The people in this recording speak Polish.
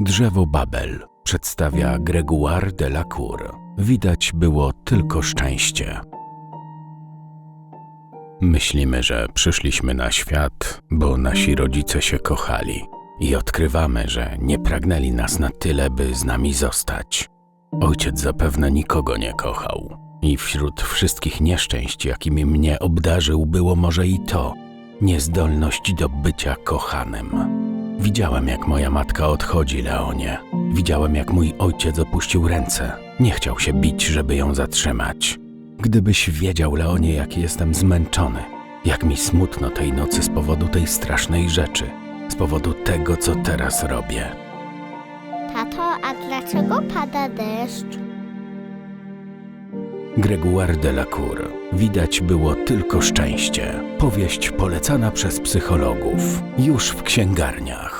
Drzewo Babel przedstawia Gregoire de la Cour. Widać było tylko szczęście. Myślimy, że przyszliśmy na świat, bo nasi rodzice się kochali i odkrywamy, że nie pragnęli nas na tyle, by z nami zostać. Ojciec zapewne nikogo nie kochał i wśród wszystkich nieszczęść, jakimi mnie obdarzył, było może i to niezdolność do bycia kochanym. Widziałem, jak moja matka odchodzi, Leonie. Widziałem, jak mój ojciec opuścił ręce. Nie chciał się bić, żeby ją zatrzymać. Gdybyś wiedział, Leonie, jak jestem zmęczony, jak mi smutno tej nocy z powodu tej strasznej rzeczy, z powodu tego, co teraz robię. Tato, a dlaczego pada deszcz? Gregoire de la Cour. Widać było tylko szczęście. Powieść polecana przez psychologów. Już w księgarniach.